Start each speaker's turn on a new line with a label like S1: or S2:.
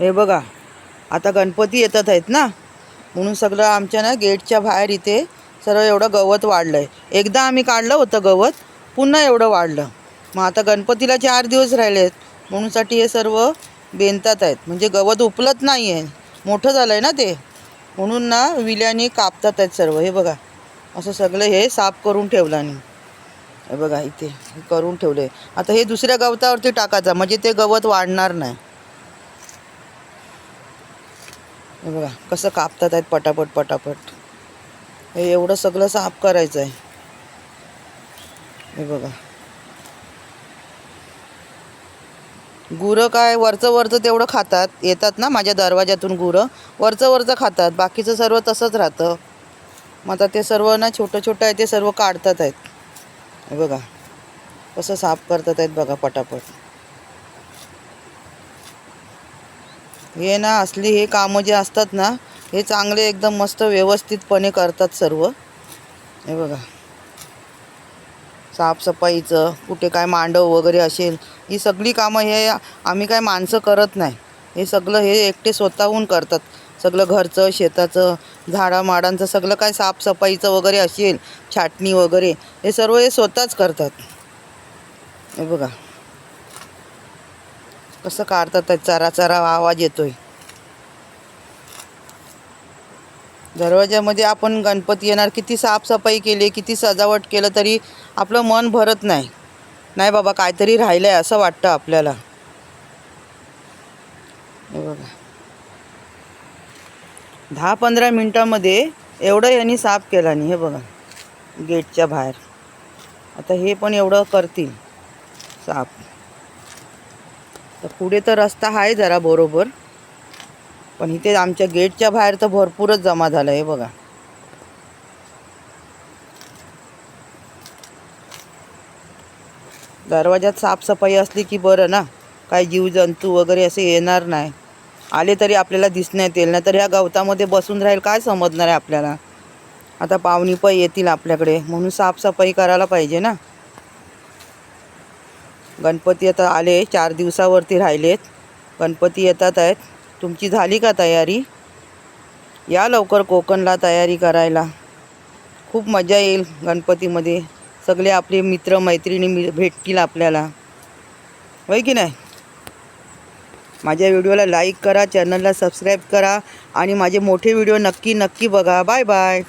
S1: हे बघा आता गणपती येतात आहेत ना? म्हणून सगळं आमच्या ना गेटच्या बाहेर इथे सर्व एवढं गवत वाढलं आहे एकदा आम्ही काढलं होतं गवत पुन्हा एवढं वाढलं. मग आता गणपतीला चार दिवस राहिले आहेत म्हणूनसाठी हे सर्व बेंतात आहेत. म्हणजे गवत उपलत नाही आहे मोठं झालं आहे ना ते. म्हणून ना विल्याने कापतात आहेत सर्व. हे बघा असं सगळं हे साफ करून ठेवलं आणि हे बघा इथे करून करून ठेवले आता हे दुसऱ्या गवतावरती टाकायचं. म्हणजे ते गवत वाढणार नाही. हे बघा कसं कापतात आहेत पटापट पटापट. हे एवढं सगळं साफ करायचं आहे हे बघा. गुरं काय वरचं वरचं तेवढं खातात. येतात ना माझ्या दरवाजातून गुरं. वरचं वरचं खातात. बाकीचं सर्व तसंच राहतं. मग आता ते सर्व ना छोटं छोटं आहे ते सर्व काढतात आहेत. बघा. कसं साफ करतात आहेत बघा पटापट. हे ना असली हे कामं जे असतात ना हे चांगले एकदम मस्त व्यवस्थितपणे करतात सर्व. हे बघा. साफसफाईचं कुठे काय मांडव वगैरे असेल ही सगळी कामं हे आम्ही काय माणसं करत नाही. हे सगळं हे एकटे स्वतःहून करतात. सगळं घरचं शेताचं झाडामाडांचं सगळं काय साफसफाईचं वगैरे असेल छाटणी वगैरे हे सर्व हे स्वतःच करतात. हे बघा. कसं काढतात चरा चरा आवाज येतोय. दरवाजामध्ये आपण गणपती येणार किती साफसफाई केली किती सजावट केलं तरी आपलं मन भरत नाही. नाही बाबा काहीतरी राहिलं आहे असं वाटतं आपल्याला. हे बघा. दहा पंधरा मिनटामध्ये एवढं यांनी साफ केला नाही हे बघा गेटच्या बाहेर. आता हे पण एवढं करतील साफ. तर पुढे तर रस्ता आहे जरा बरोबर. पण इथे आमच्या गेटच्या बाहेर तर भरपूरच जमा झालं आहे बघा. दरवाजात साफसफाई असली की बरं ना? काय जीवजंतू वगैरे असे येणार नाही. आले तरी आपल्याला दिसण्यात येईल नाही तर ह्या गवतामध्ये बसून राहील काय समजणार आहे आपल्याला? आता पाहुणी पण येतील आपल्याकडे म्हणून साफसफाई करायला पाहिजे ना? गणपती आता आले चार दिवसावरती राहिलेत. गणपती येतात आहेत. तुमची झाली का तयारी? या लवकर कोकणला तयारी करायला. खूप मजा येईल गणपतीमध्ये. सगळे आपले मित्र मैत्रिणी मि भेटतील आपल्याला. होय की नाही? माझ्या व्हिडिओला लाईक करा चॅनलला सबस्क्राईब करा आणि माझे मोठे व्हिडिओ नक्की नक्की बघा. Bye bye.